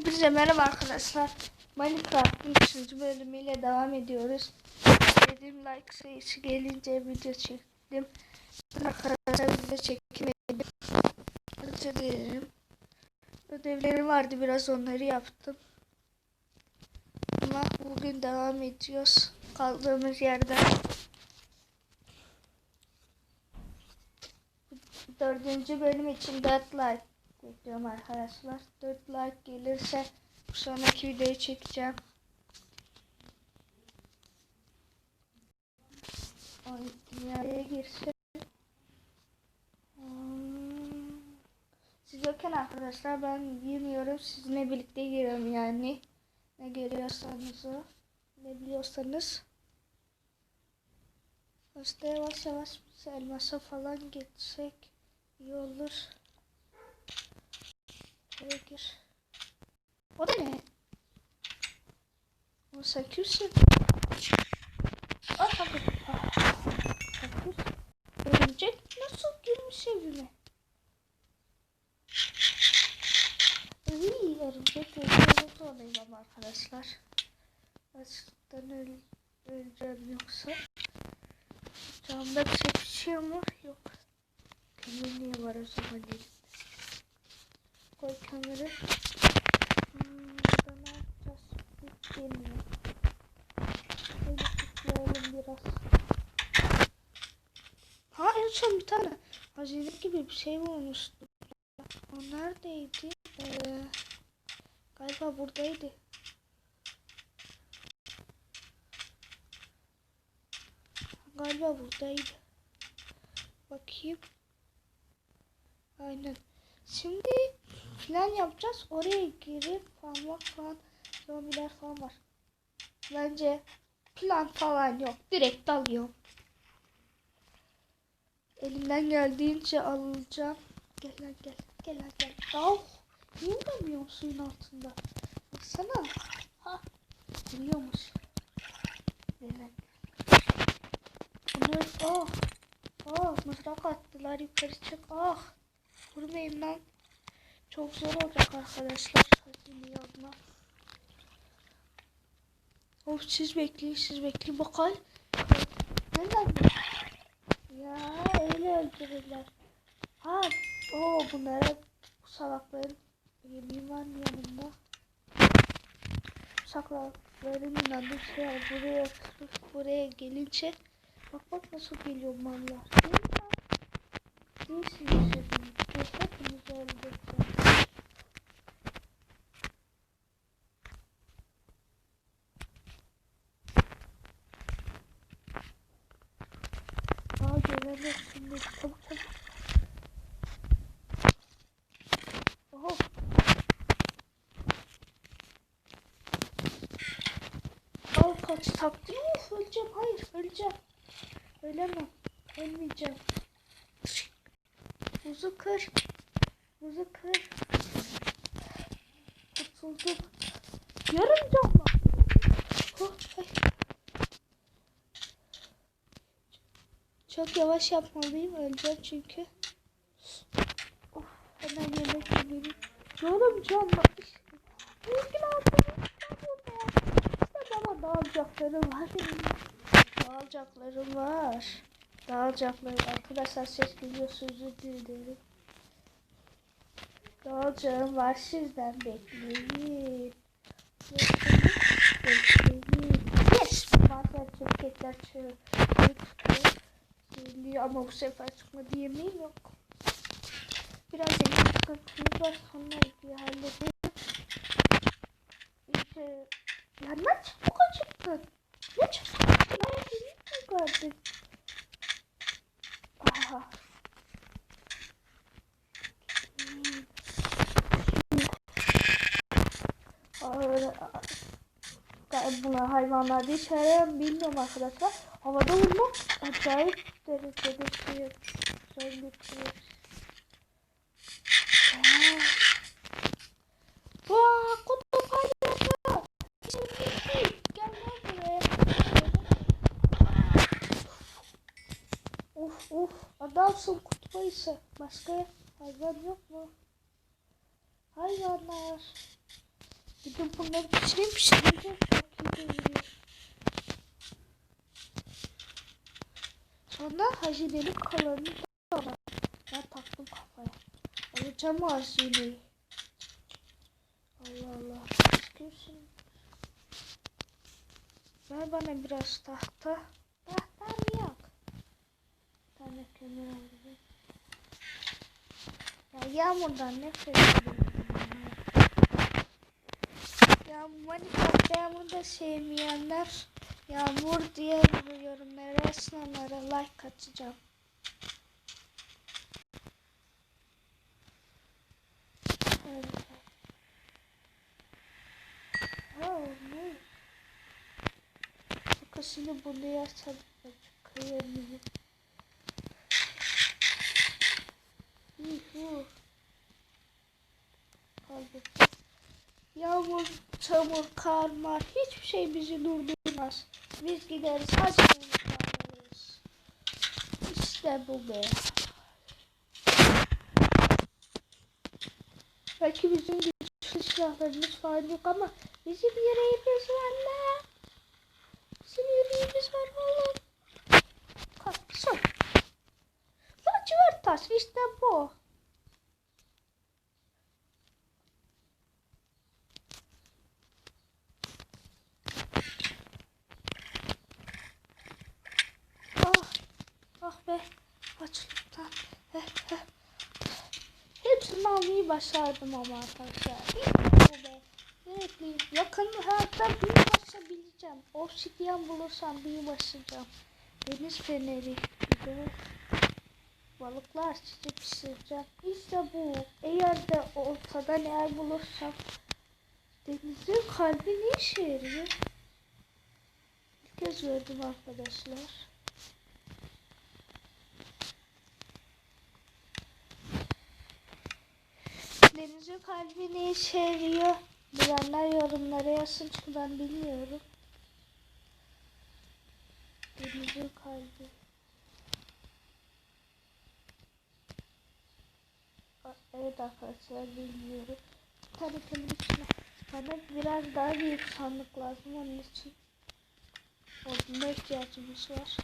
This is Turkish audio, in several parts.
Hepinize merhaba arkadaşlar. Minecraft'ın 3. bölümüyle devam ediyoruz. Dediğim like sayısı gelince video çektim. Arkadaşlar video çekemedim. Özür dilerim. Ödevlerim vardı biraz onları yaptım. Ama bugün devam ediyoruz. Kaldığımız yerden. Dördüncü bölüm için 4 like bekliyorum arkadaşlar. 4 like gelirse bir sonraki videoyu çekeceğim. Ay dünyaya. Hmm. Siz yokken arkadaşlar ben girmiyorum. Sizinle birlikte giriyorum yani. Ne geliyorsanız o. Ne biliyorsanız. İşte yavaş yavaş elmasa falan geçsek iyi olur. Şuraya gir. O da ne? O sen kimsin? Ah hadi. Örümcek nasıl girmiş evime? İyi örümcek öldürmek zorundayım ama arkadaşlar. Açlıktan öl öleceğim yoksa. Camda bir şey pişiyor mu? Yok. Kömür niye var o zaman elimde? Koy kömürü. Hmm, burada ne. Şöyle tıklayalım biraz. Ha en son bir tane hazine gibi bir şey bulmuştum. O neredeydi? Ee, galiba buradaydı. Galiba buradaydı. Bakayım. Aynen. Şimdi plan yapacağız. Oraya girip parmak falan zombiler falan var. Bence plan falan yok. Direkt dalıyorum. Elimden geldiğince alacağım. Gel lan gel. Gel lan gel. Oh. Niye vuramıyorum suyun altında? Baksana. Ha. Vuruyormuş. Gel lan. Bunlar oh. Oh mızrak attılar yukarı çık. Ah. Vurmayın lan. Çok zor olacak arkadaşlar. Hazine yapma. Of siz bekleyin siz bekleyin bakalım. Neden bu? Ya öyle öldürürler. Ha o bunlara bu salakların yemeği var mı yanında? Bu salakların inandığı şey buraya buraya gelince bak bak nasıl geliyor mallar. Değil mi? Şimdi çabuk çabuk. Oho. Al kaç taktım. Öleceğim. Hayır öleceğim. Ölemem. Ölmeyeceğim. Buzu kır. Buzu kır. Kurtulduk. Yarım var. Oh, ay. Çok yavaş yapmalıyım. Öleceğim çünkü. Of, hemen yemek yemeliyim. Yarım can var. Mümkün altını İşte bana dağılacaklarım var. Dağılacaklarım var. Dağılacaklarım. Arkadaşlar ses geliyorsa özür dilerim. Dağılacağım var sizden bekleyin. Bekleyin. Yes! Bazen şirketler çıkıyor. Geliyor ama bu sefer çıkmadı yemeğim yok. Biraz yemek sıkıntımız var sonra bir hallederiz. İşte, ya ne çabuk acıktın? Ne çabuk acıktın? Ay, yemek mi gördün? Aha. Ben buna hayvanlarda yarayan bilmiyorum arkadaşlar. Havada vurmak acayip şey güzel getiriyor. Aa. Vaa kutup hayvanı. Gel lan buraya. Uf uf adamsın kutup ayısı. Başka hayvan yok mu? Hayvanlar. De bunları pişireyim pişirince çok iyi Sonra hazinenin kalanını da alacağım. Ben taktım kafaya. Alacağım hazineyi. Allah Allah. Kimsin? Ver bana biraz tahta. Tahtam yok. Bir tane kömür alayım. Ya yağmurdan nefret ediyorum. ya. Yağmur, Minecraft yağmurda sevmeyenler yağmur diye yorumlara yazsın onlara like atacağım. Evet. Oh, ne? Bakasını bunu yersem kıyamıyorum. Yuhu. Kaybettim. Yağmur, çamur, kar, mar hiçbir şey bizi durdurmaz. Biz gideriz hazineyi alırız. İşte bu be. Belki bizim güçlü silahlarımız falan yok ama bizim yüreğimiz var la. Bizim yüreğimiz var oğlum. Kalksın. Lacivert taş işte bu. Ah, ah be. Açlıktan. Heh, heh. Hepsini almayı başardım ama arkadaşlar. Sürekli yakın hayatta büyü başlayabileceğim. Obsidiyen bulursam büyü başlayacağım. Deniz feneri. Bir balıklar sizi pişireceğim. İşte bu. Eğer de ortadan eğer bulursam denizin kalbi ne işe yarıyor? İlk kez gördüm arkadaşlar. Denizin kalbi ne işe yarıyor? Bilenler yorumlara yazsın çünkü ben bilmiyorum. Denizin kalbi. Evet arkadaşlar bilmiyorum. Bir tane kömür içine. Bana biraz daha büyük sandık lazım onun için. Oduna ihtiyacımız var.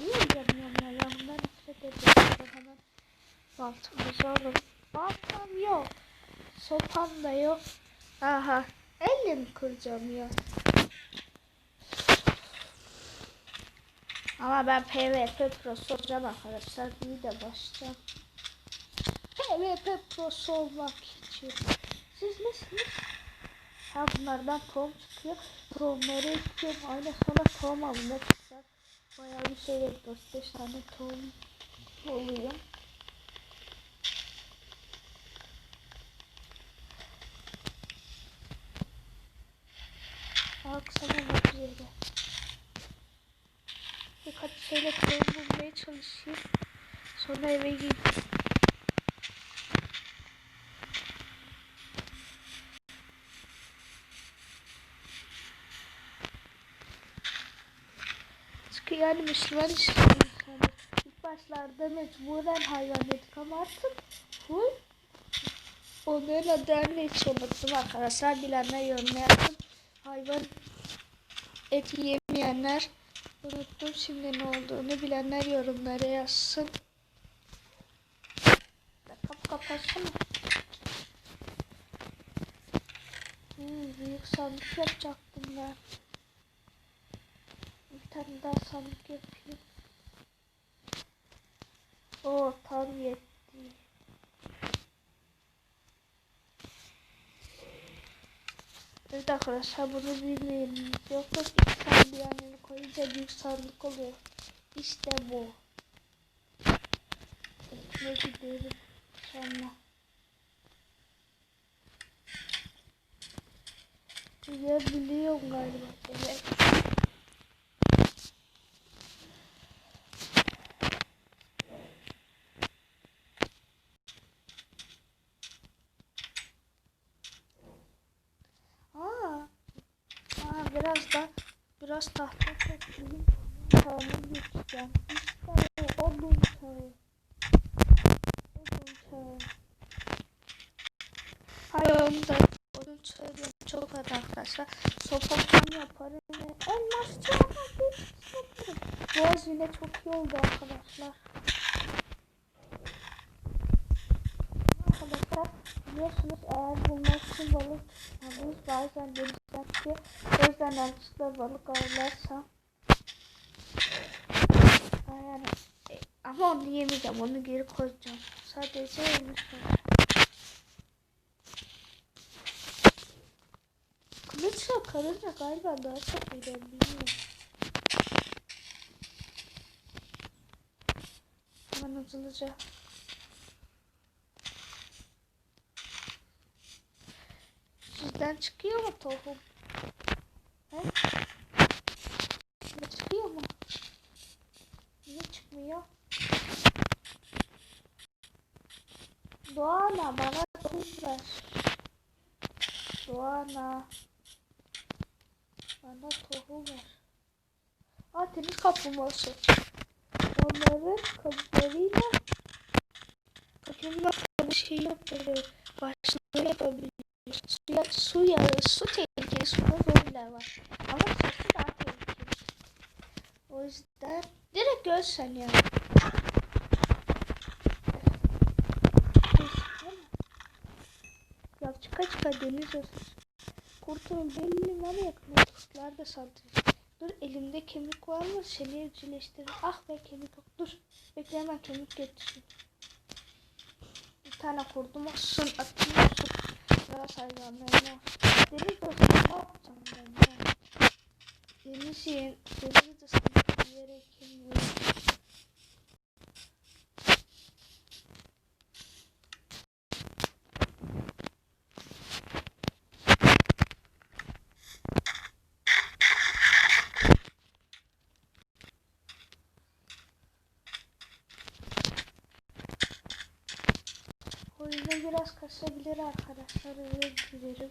Niye yapıyorum ya? Bundan nefret ediyorum. Hemen baltamızı alalım. Baltam yok. Sopam da yok. Aha. Elle mi kıracağım ya? Ama ben PvP Pro'su olacağım arkadaşlar. Bir de başlayacağım. PvP Pro'su olmak için. Siz nesiniz? Ha bunlardan tohum çıkıyor. Tohumları ekiyorum. Aynı sana tohum almak çıkacak. Bayağı bir şey 4-5 tane tohum oluyor. Baksana bak yere. Şeyle tohum bulmaya çalışayım. Sonra eve gideyim. Çünkü yani Müslüman işte insanı. İlk başlarda mecburen hayvan yedik ama artık full onların adını hiç unuttum arkadaşlar. Bilenler yorumlara yazın. Hayvan et yemeyenler unuttum şimdi ne olduğunu bilenler yorumlara yazsın. Kapı kapatsana. Hmm, büyük sandık yapacaktım ben. Bir tane daha sandık yapayım. Oo tam yetti. Evet arkadaşlar bunu bilmeyin. Yok yok iki tane bir yanına koyunca büyük sandık oluyor. İşte bu. Ekmeğe gidelim sonra. Biliyorum galiba. Evet. Aa, aa biraz da biraz tahta toplayayım. Tağımı geçeceğim. İşte o odun çağı. Odun çağı. Hayır onu da arkadaşlar. Sopadan yaparım ve elmasçı olmak yaparım. Boğaz yine çok iyi oldu arkadaşlar. Arkadaşlar biliyorsunuz eğer bulmak için balık tutmalıyız. Bazen denizden çıkıyor. O yüzden yanlışlıkla balık avlarsam yani e, ama onu yemeyeceğim. Onu geri koyacağım. Sadece yemiş. Kılıçla karınca galiba daha çok ben bilmiyorum. Hemen hızlıca. Sizden çıkıyor mu tohum? He? Ne çıkıyor mu? Niye çıkmıyor? Doğana bana tohum ver. Doğana. Bana tohum ver. Aa temiz kaplumbağası. Onların kabuklarıyla kaplumbağa şey yapabilir. Başlığı yapabilir. Suya, su yağı, su tehlikeli suda zombiler var. Ama sesi daha tehlikeli. O yüzden direkt görsen yani. Ya çıka deniz olsun. Kurtulun belli bana yakın kurtlar da saldırır. Dur elimde kemik var mı? Seni evcilleştirir. Ah be kemik yok. Dur. Bekle hemen kemik getireyim. Bir tane kurdum olsun. Olsun. Biraz hayvanlarım var. Deniz olsun. Ne yapacağım ben ya? Deniz yiyin. Deniz de sana bir biraz kasabilir arkadaşlar özür dilerim.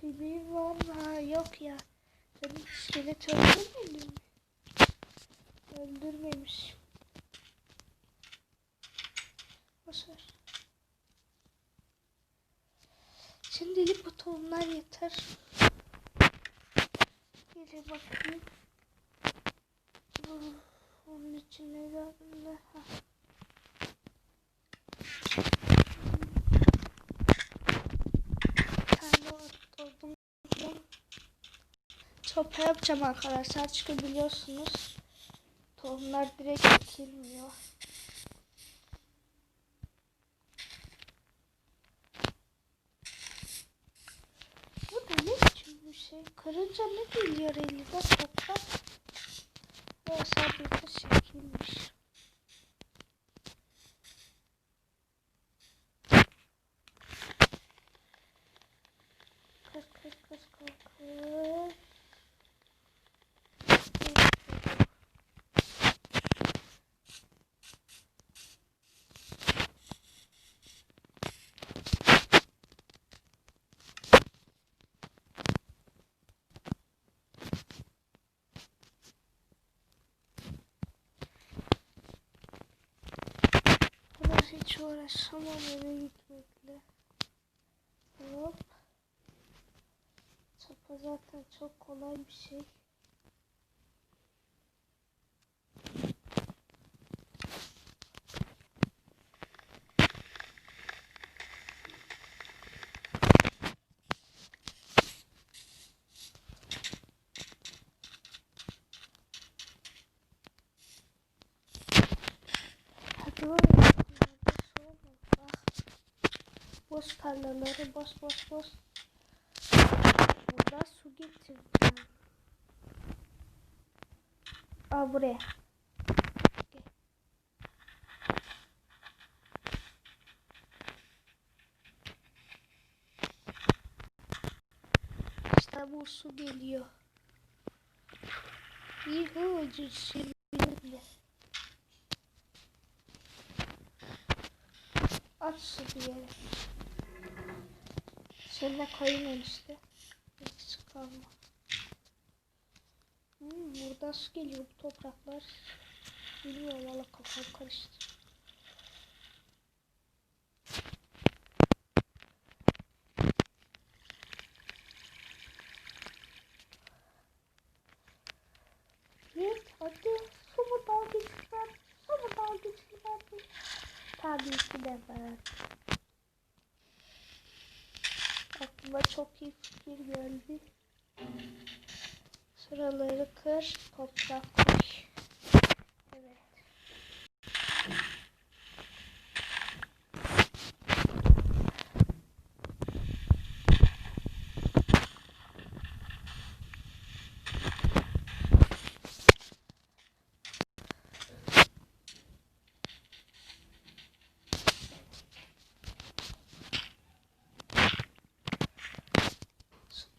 Kıymeğim var mı? Yok ya. Benim iskelet öldürmedi mi? Öldürmemiş. Boşver. Şimdilik bu tohumlar yeter. Geri bakayım. Bu, onun için ne lazım da? Sopa yapacağım arkadaşlar çünkü biliyorsunuz tohumlar direkt ekilmiyor. Bu da ne biçim bir? Kırınca ne geliyor eline toprak? Bu sadece şekilmiş. Kır kır kır kır kır. Ama hiç uğraşamam eve gitmekle. Hop. Çapa zaten çok kolay bir şey. Hadi oğlum. Nerede sorma. Bak. Boş tarlaları boş boş boş. Burada su getirdim. Al buraya. İşte bu su geliyor. Yuhu cüssü bile. At su bir yere. Şöyle koyun işte. Eksik kalma. Hmm, burada su geliyor bu topraklar. Bilmiyorum valla kafam karıştı. Git hadi. Su mu dalgıçlar? Su mu? Tabii ki de ben. Aklıma çok iyi fikir geldi. Sıraları kır, toprak koy. Evet.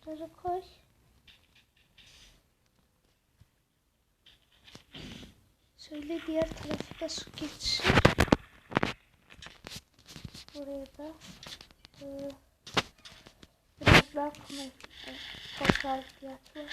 Suları koy. Şöyle diğer tarafa da su geçsin. Buraya da e, biraz daha kum e, toprağa ihtiyaç var.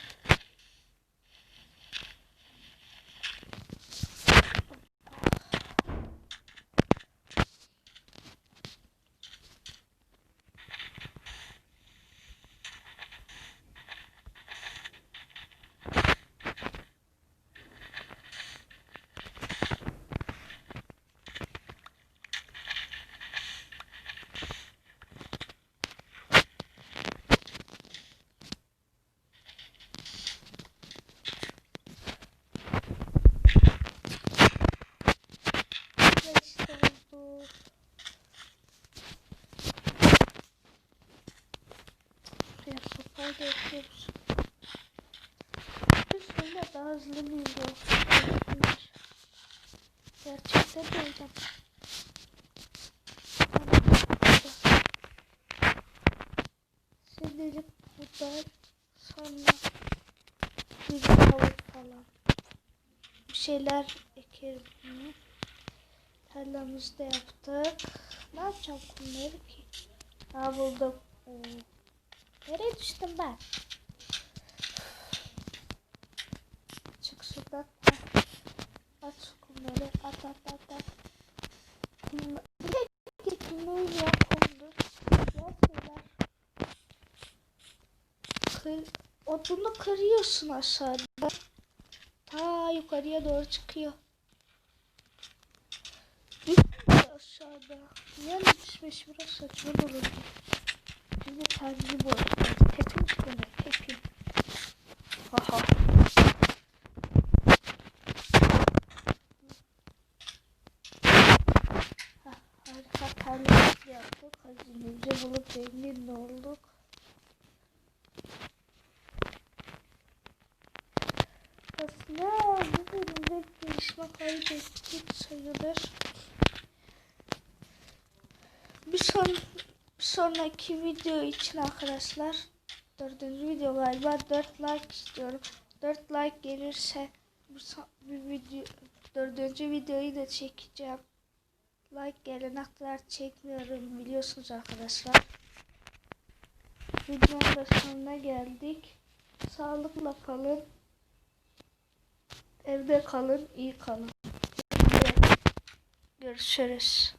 Ve işte oldu. Buraya sopayı da yapıyoruz. Bu hızlı mıydı? Gerçekten de hocam. Şimdilik buradan sonra bir tavuk falan. Bir şeyler ekerim. Hı. Tarlamızı da yaptık. Ne yapacağım bunları ki? Ha buldum. Oo. Nereye düştüm ben? At at at at. Bir de kumları ya kumdur. Ya şeyler. Kır, odunu kırıyorsun aşağıda. Ta yukarıya doğru çıkıyor. Düşmüş aşağıda. Niye düşmüş biraz saçma olur. Şimdi terzi bu. Tepim çıkıyor. Tepim. Haha. Gelişme kaydettik sayılır. Bir, son, bir sonraki video için arkadaşlar dördüncü video galiba 4 like istiyorum. 4 like gelirse bir, bir video dördüncü videoyu da çekeceğim. Like gelene kadar çekmiyorum biliyorsunuz arkadaşlar. Videonun da sonuna geldik. Sağlıkla kalın. Evde kalın, iyi kalın. Görüşürüz.